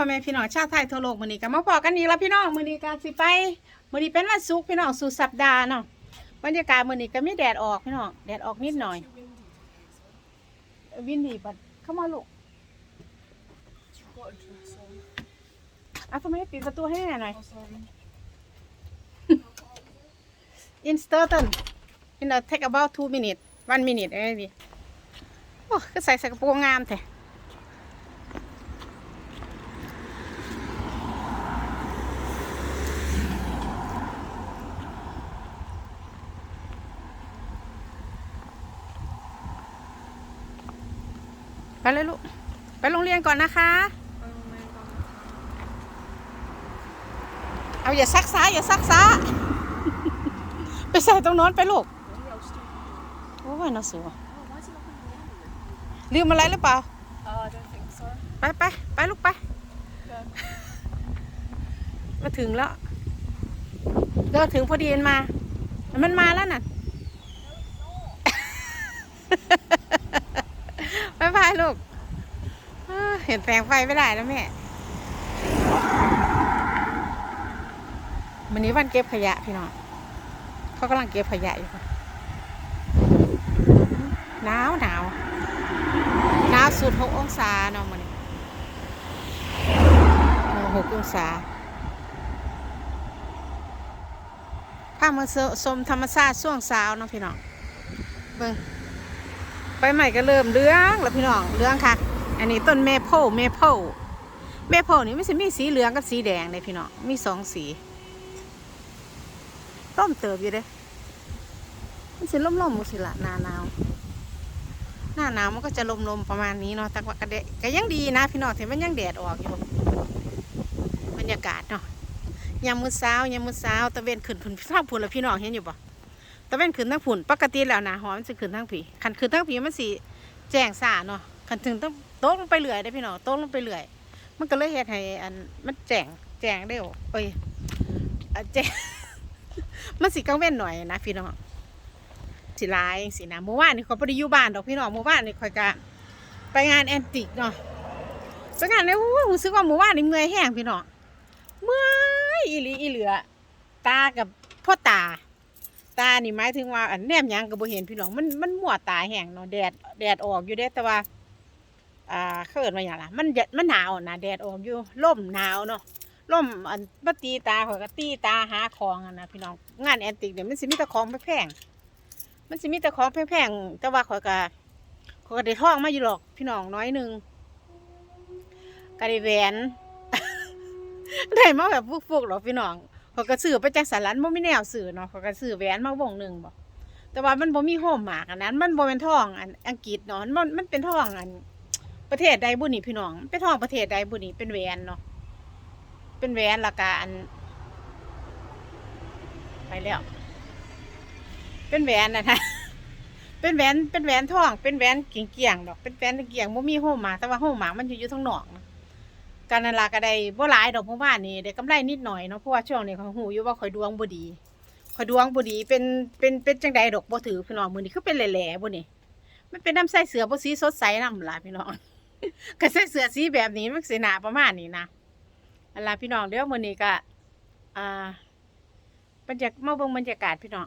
พ่อแม่พี่น้องชาวไทยทั่วโลกมื้อนี้ก็มาพอกันอีกแล้วพี่น้องมื้อนี้ก็สิไปมื้อนี้เป็นวันศุกร์พี่น้องสู่สัปดาห์เนาะบรรยากาศมื้อนี้ก็มีแดดออกพี่น้องแดดออกนิดหน่อย วินดีบัดเข้ามาลูกอะทำไมไม่ปิดประตูให้แม่หน่อย in Sturton in a take about two minutes one minute maybe โอ้ก็ใส่ใส่กระโปรงงามแท้ เลยลูก ไปโรงเรียนก่อนนะคะ เอาอย่าซักซ้าอย่าซักซ้า ไปใส่ตรงโน้นไปลูก โอ้ยน่าสัวลืมอะไรหรือเปล่าไปไปไปลูกไปมาถึงแล้วเดินถึงพอดีมันมา มันมาแล้วน่ะ บายบาย ลูกเห็นแสงไฟไม่ได้แล้วแม่วันนี้วันเก็บขยะพี่น้องเขากำลังเก็บขยะอยู่หนาวหนาวหนาวสุดหกองศาเนาะมันหกองศาพามาชมธรรมชาติช่วงเช้าเนาะพี่น้องเบิ่ง ใบใหม่ก็เริ่มเลื้องแล้วพี่น้องเลื้องค่ะ อันนี้ต้นเมโพเมโพเมโพนี่ไม่ใช่มีสีเหลืองกับสีแดงเลยพี่น้องมีสองสีต้มเติบอยู่เด้มันสิล่มๆมุสิละหนาหนาว หน้าหนาวมันก็จะลมๆประมาณนี้เนาะแต่ว่าก็เดะก็ยังดีนะ พี่น้องที่มันยังแดดออกอยู่บรรยากาศเนาะยามมื้อเช้ายามมื้อเช้าตะเวนขึ้นพุ่นท่าพุ่นแล้วพี่น้องเห็นอยู่ปะ ตะเว้นขึ้นทั้งผุนปกติแล้วนะหอมมันจะขึ้นทั้งผีคันขึ้นทั้งผีมันสีแจ้งสาเนาะคันถึงต้องโต๊ะลงไปเรื่อยได้พี่น้องโต๊ะลงไปเรื่อย มันก็เลยเฮ็ดให้อันมันแจ้งแจ้งเร็วเอ้ยอะแจ้งมันสิกังเว้นหน่อยนะพี่น้องสิหลายสินะเมื่อวานนี่ขอได้อยู่บ้านดอกพี่น้องเมื่อวานนี่ข่อยก็ไปงานแอนติกเนาะไปงานแล้วอู้รู้สึกว่าเมื่อวานนี่เมื่อยแห้งพี่น้องเมื่อยอีหลีอีเหลือ ตากับพ่อตา ตานี่หมายถึงว่าอันแนมหยังก็บ่เห็นพี่น้องมันมันมัวตาแห้งเนาะแดดแดดออกอยู่เด้แต่ว่าอ่าเขาเอิ้นว่าหยังล่ะมันแดดมันหนาวนะแดดออกอยู่ลมหนาวเนาะลมอันบ่ตีตาข่อยก็ตีตาหาของอะนะพี่น้องงานแอนติกเนี่ยมันสิมีแต่ของแพงๆมันสิมีแต่ของแพงๆแต่ว่าข่อยก็ข่อยก็ได้ท่องมาอยู่หรอกพี่น้องน้อยนึงก็ได้แหวนได้มาแบบฟุกๆหรอกพี่น้อง เขาก็ซื้อไปจากสารันบ่มีแนวซื้อเนาะเขาก็ซื้อแหวนมาวงหนึ่งบ่แต่ว่ามันบ่มีโฮมมากอันนั้น มันบ่เป็นทองอันอังกฤษเนาะมันมันเป็นทองอัน ประเทศใดบุนี่พี่น้องเป็นทองประเทศใดบุนี่เป็นแหวนเนาะเป็นแหวนละกอัน ไปแล้ว เป็นแหวนนะฮะเป็นแหวนเป็นแหวนทอง เป็นแหวนเกี่ยงๆดอกเป็นแหวนเกี่ยงบ่มีโฮมมากแต่ว่าโฮมมากมันอยู่อยู่ทางนอกเน การนันลาก็ได้บ่หลายดอกเมื่อวานนี้ได้กำไรนิดหน่อยเนาะเพราะว่าช่วงนี้ข่อยหูอยู่ว่าข่อยดวงบ่ดีข่อยดวงบ่ดีเป็นเป็นเป็นจังใดดอกบ่ถือพี่น้องมื้อนี้คือเป็นแหล่ๆบ่นี่มันเป็นน้ำใส่เสือบ่สีสดใสนำล่ะพี่น้อง ก็ใส่เสือสีแบบนี้มันสิหนาประมาณนี้นะอันล่ะพี่น้องเดี๋ยวมื้อนี้ก็อ่าบรรยากมาเบิ่งบรรยากาศพี่น้อง